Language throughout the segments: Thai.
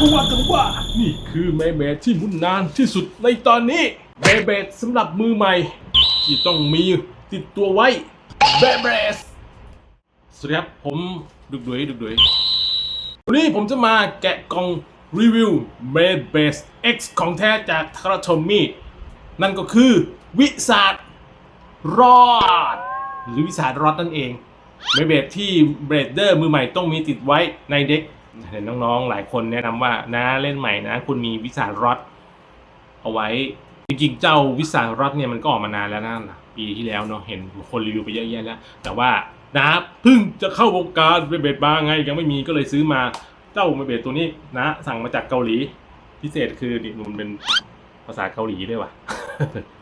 ขาว่ากันว่า นี่คือเมเบดที่มุนนานที่สุดในตอนนี้เมเบดสำหรับมือใหม่ ที่ต้องมีติดตัวไว้เบเบสสวัสดีครับผมดุกดุยดุกดุยวันนี้ผมจะมาแกะกล่องรีวิวเมเบส X ของแท้จากทาราโทมี่นั่นก็คือวิสาดรอด หรือวิสาดรอดนั่นเองเมเบดที่เบรดเดอร์มือใหม่ต้องมีติดไว้ในเด็ก เห็นน้องๆหลายคนแนะนำว่านะเล่นใหม่นะ คุณมีวิสารอดเอาไว้ จริงๆ เจ้าวิสารอดเนี่ยมันก็ออกมานานแล้วนะปีที่แล้วเนาะเห็นคนรีวิวไปเยอะแยะแล้ว แต่ว่านะเพิ่งจะเข้าวงการเมเบดมาไงยังไม่มีก็เลยซื้อมาเจ้าเมเบดตัวนี้นะ สั่งมาจากเกาหลี พิเศษคือนี่มันเป็นภาษาเกาหลีด้วยว่ะ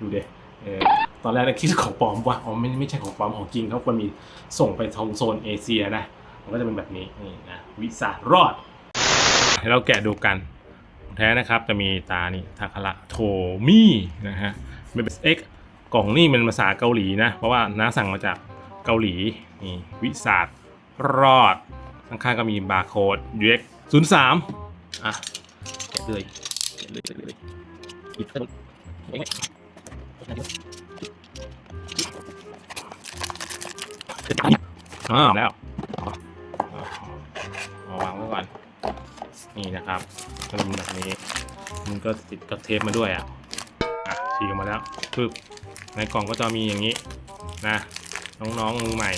ดูเด็เออตอนแรกนะคิดของปลอมว่าอ๋อไม่ไม่ใช่ของปลอมของจริงเขาควรมีส่งไปทางโซนเอเชียนะ มันก็จะเป็นแบบนี้นี่นะวิสารอดให้เราแกะดูกันแท้นะครับจะมีตานี่ทาคาระโทมี่นะฮะเป็นเอ็กกล่องนี่เป็นภาษาเกาหลีนะ เพราะว่าน้าสั่งมาจากเกาหลีนี่วิสารอดข้างๆก็มีบาร์โค้ด UX 0 3อะแกะเลยแกะเลยแกะเลยหยิบขึ้นอย่างเงี้ยอ่าแล้ว เอาวางไว้ก่อน นี่นะครับก็เป็นแบบนี้ มันก็ติดกับเทปมาด้วยอะอะฉีกออกมาแล้วปึ๊บในกล่องก็จะมีอย่างนี้นะน้องๆมือใหม่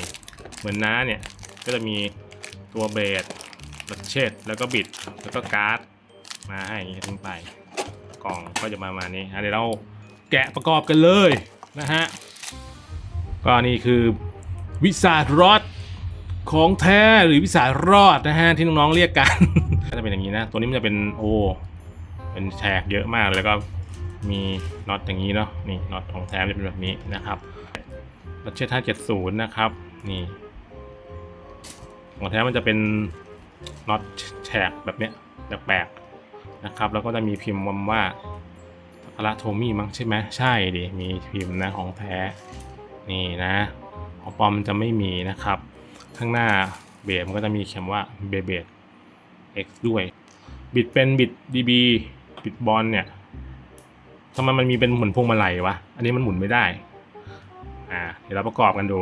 เหมือนน้าเนี่ยก็จะมีตัวเบสบัตเชตแล้วก็บิดแล้วก็การ์ดมาให้อย่างนี้ทิ้งไป กล่องก็จะมาประมาณนี้เดี๋ยวเราแกะประกอบกันเลยนะฮะก็นี่คือวิสาดรอด ของแท้หรือวิสารอดนะฮะที่น้องๆเรียกกัน ก็จะเป็นอย่างนี้นะ ตัวนี้มันจะเป็นโอเป็นแฉกเยอะมากแล้วก็มีน็อตอย่างนี้เนาะนี่น็อตของแท้จะเป็นแบบนี้นะครับรัชเชท่าเจ็ดศูนย์นะครับ นี่ของแท้มันจะเป็นน็อตแฉกแบบเนี้ยแปลกๆนะครับ แล้วก็จะมีพิมพ์ว่าพระโทมี่มั้งใช่ไหมใช่ดิมีพิมพ์นะของแท้นี่นะ ของปลอมมันจะไม่มีนะครับ ข้างหน้าเบสมันก็จะมีเขียนว่าเบเบด X ด้วย บิดเป็นบิด DB บิดบอลเนี่ยทำไมมันมีเป็นเหมือนพวงมาลัยวะ อันนี้มันหมุนไม่ได้ อ่า เดี๋ยวเราประกอบกันดู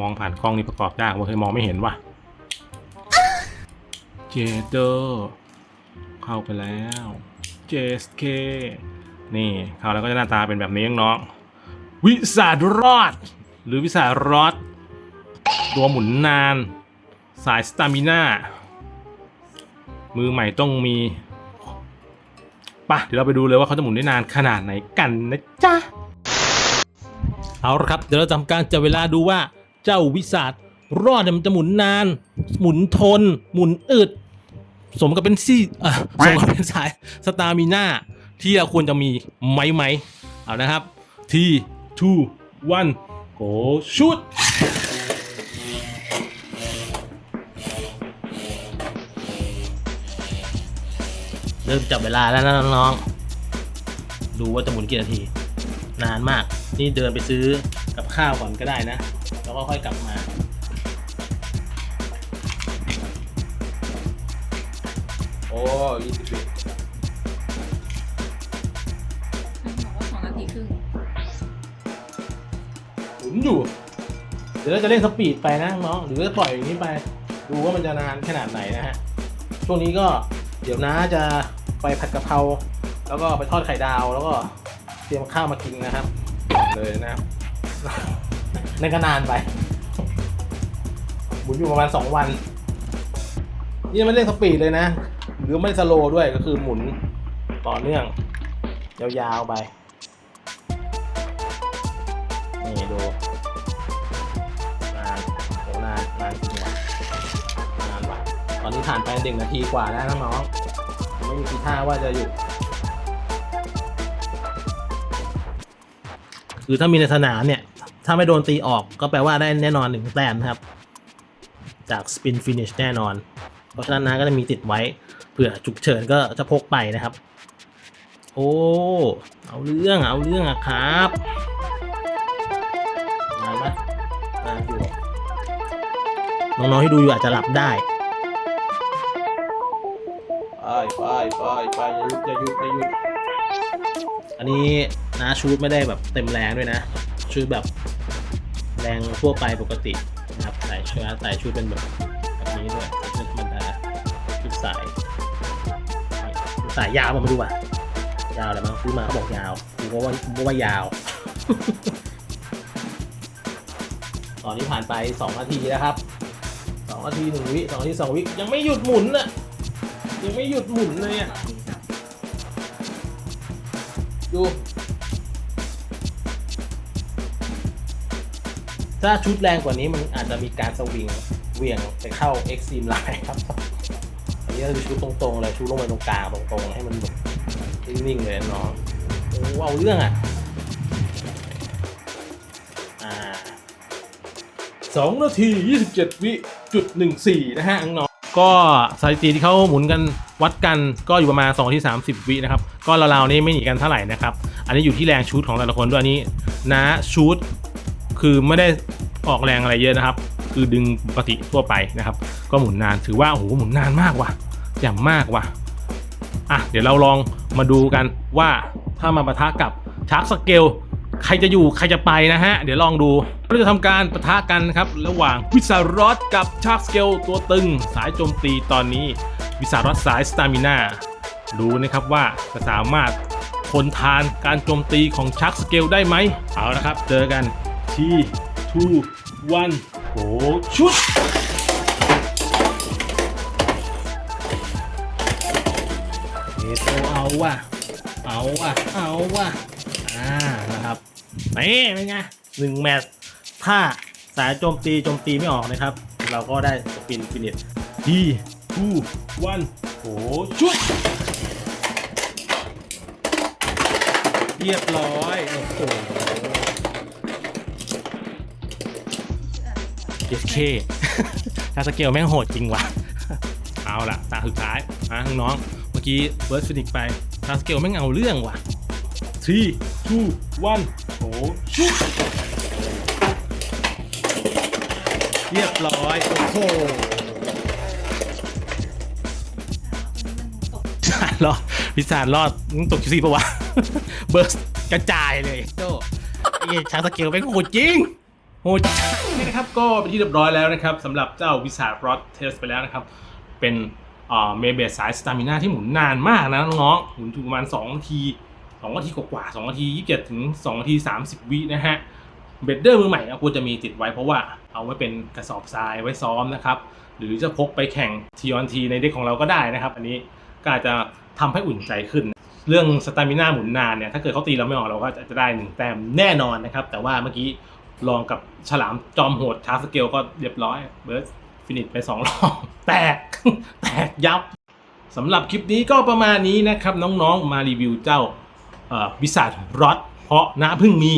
มองผ่านกล้องนี่ประกอบยากเว่าเคยมองไม่เห็นว่ะ เจเดอร์เข้าไปแล้ว JSK นี่เข้าแล้วก็จะหน้าตาเป็นแบบนี้น้อง วิสาดรอด หรือวิสารอดตัวหมุนนาน สายสตามิน่ามือใหม่ต้องมีปะเดี๋ยวเราไปดูเลยว่าเขาจะหมุนได้นานขนาดไหนกันนะจ๊ะ เอาละครับ เดี๋ยวเราทำการจับเวลาดูว่าเจ้าวิสาดรอดเนี่ยมันจะหมุนนาน หมุนทน หมุนอึด สมกับเป็นซี่สมกับเป็นสายสตามิน่าที่เราควรจะมีไหมไหม เอานะครับทีทูวัน โกชุดเริ่มจับเวลาแล้วนะน้องๆ ดูว่าจะหมุนกี่นาที นานมาก นี่เดินไปซื้อกับข้าวก่อนก็ได้นะ แล้วก็ค่อยกลับมา โอ้ยี่สิบ อยู่ เดี๋ยวเราจะเล่นสปีดไปนะน้องหรือจะปล่อยอย่างนี้ไป ดูว่ามันจะนานขนาดไหนนะฮะ ช่วงนี้ก็เดี๋ยวน้าจะไปผัดกะเพรา แล้วก็ไปทอดไข่ดาว แล้วก็เตรียมข้าวมากินนะครับ เลยนะครับนั่นก็นานไปหมุนอยู่ประมาณสองวัน นี่ไม่เล่นสปีดเลยนะ หรือไม่สโลด้วยก็คือหมุนต่อเนื่อง ยาวๆไป ผ่านไปหนึ่งนาทีกว่าแล้วน้องๆไม่มีทีท่าว่าจะหยุดคือถ้ามีในสนามเนี่ย ถ้าไม่โดนตีออกก็แปลว่าได้แน่นอนหนึ่งแต้มนะครับ จากสปินฟินิชแน่นอน เพราะฉะนั้นนะก็จะมีติดไว้เผื่อฉุกเฉินก็จะพกไปนะครับ โอ้ เอาเรื่องเอาเรื่องอะครับนานปะนานอยู่น้องๆที่ดูอยู่อาจจะหลับได้ ไปไปไปอย่าหยุดอย่าหยุดอย่าหยุด อันนี้นะชูดไม่ได้แบบเต็มแรงด้วยนะ ชูดแบบแรงทั่วไปปกตินะครับใส่เชื้อใส่ชูดเป็นแบบแบบนี้ด้วยชุดธรรมดาชุดสายสายยาวมไม่รู้ว่ะยาวอะไรมั้งซื้อมาเขาบอกยาวกูก็ว่ากูก็ว่ายาว ตอนนี้ผ่านไป 2 นาทีแล้วครับ 2 นาทีหนึ่งวิสองนาทีสองวิยังไม่หยุดหมุนอะ ยังไม่หยุดหมุนเลยอะ ดูถ้าชุดแรงกว่านี้มันอาจจะมีการสวิงเหวี่ยงไปเข้า Extreme Line ครับ อันนี้เราจะชุดตรงๆเลยชุดลงไปตรงกลางตรงๆให้มันแบบนิ่งๆเลยน้องโอ้เอาเรื่องอะอ่า2นาที 27 วิจุด14นะฮะน้อง ก็สถิติที่เขาหมุนกันวัดกันก็อยู่ประมาณ2ที่30 วินะครับ ก็ราวๆนี้ไม่หนีกันเท่าไหร่นะครับ อันนี้อยู่ที่แรงชูดของแต่ละคนด้วยอันนี้นะชูดคือไม่ได้ออกแรงอะไรเยอะนะครับ คือดึงปกติทั่วไปนะครับ ก็หมุนนานถือว่าโอ้โหหมุนนานมากว่ะอย่างมากว่ะอะเดี๋ยวเราลองมาดูกันว่าถ้ามาปะทะกับชาร์กสเกล ใครจะอยู่ใครจะไปนะฮะ เดี๋ยวลองดูเราจะทำการปะทะกันครับ ระหว่างวิสารอดกับชาร์กสเกลตัวตึง สายโจมตีตอนนี้ วิสารอดสายสตามิน่าดูนะครับว่าจะสามารถทนทานการโจมตีของชักสเกลได้ไหมเอาละครับ เจอกันที่2 1โอ้ชุดเอโตเอาว่ะเอาว่ะเอาว่ะอ่า นี่เป็นไงหนึ่งแมตช์ถ้าสายโจมตีโจมตีไม่ออกนะครับ เราก็ได้สปินฟินิชที่2 1โอ้ชุดเรียบร้อยโอ้โหเอเคถ้าสเกลแม่งโหดจริงว่ะ เอาล่ะ ตาสุดท้ายนะน้อง เมื่อกี้เบิร์ดฟินิกไปถ้าสเกลแม่งเอาเรื่องว่ะ 3 2 1โอ้ชุดเรียบร้อย โอ้โหตกพิซซ่ารอดพิซซ่ารอดมึงตกคิวซีปะวะ เบิร์สกระจายเลยโจไอ้ช้างสเกลแม่งโหดจริงโหดจัดนี่นะครับก็เป็นที่เรียบร้อยแล้วนะครับสำหรับเจ้าวิสาร์รอดเทสไปแล้วนะครับ เป็นเมเบสสายสตามินาที่หมุนนานมากนะน้องๆหมุนถึงประมาณ2นาที 2นาทีกว่าๆ2นาที27ถึง2นาที30วินะฮะเบดเดอร์มือใหม่นะควรจะมีติดไว้เพราะว่าเอาไว้เป็นกระสอบทรายไว้ซ้อมนะครับ หรือจะพกไปแข่งทีออนทีในเด็กของเราก็ได้นะครับ อันนี้ก็อาจจะทำให้อุ่นใจขึ้น เรื่องสตามิน่าหมุนนานเนี่ยถ้าเกิดเขาตีเราไม่ออกเราก็จะได้หนึ่งแต้มแน่นอนนะครับ แต่ว่าเมื่อกี้ลองกับฉลามจอมโหดชาร์สเกลก็เรียบร้อยเบิร์สฟินิชไปสองรอบแตกแตกยับสำหรับคลิปนี้ก็ประมาณนี้นะครับ น้องๆมารีวิวเจ้า วิสัทรอดเพราะนะเพิ่งมี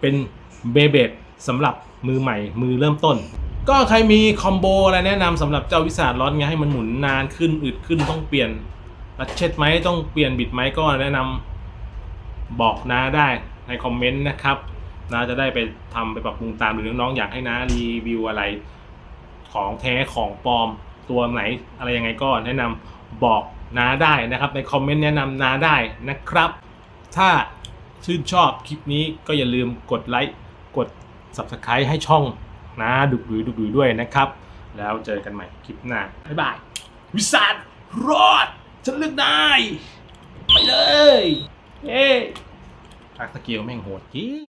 เป็นเบเบดสำหรับมือใหม่มือเริ่มต้น ก็ใครมีคอมโบอะไรแนะนำสำหรับเจ้าวิสาทรอดไงให้มันหมุนนานขึ้นอึดขึ้นต้องเปลี่ยนรัดเช็ดไหมต้องเปลี่ยนบิดไหมก็แนะนำบอกน้าได้ในคอมเมนต์นะครับน้าจะได้ไปทำไปปรับปรุงตามหรือน้องๆอยากให้น้ารีวิวอะไร ของแท้ของปลอมตัวไหนอะไรยังไงก็แนะนำบอกน้าได้นะครับ ในคอมเมนต์แนะนำน้าได้นะครับ ถ้าชื่นชอบคลิปนี้ก็อย่าลืมกดไลค์กด Subscribe ให้ช่องนะดุกดุยดุกดุยด้วยนะครับ แล้วเจอกันใหม่คลิปหน้า บ๊ายบาย วิสานรอด ฉันเลือกได้ ไปเลย เย้ทากสเกิลแม่งโหดจริง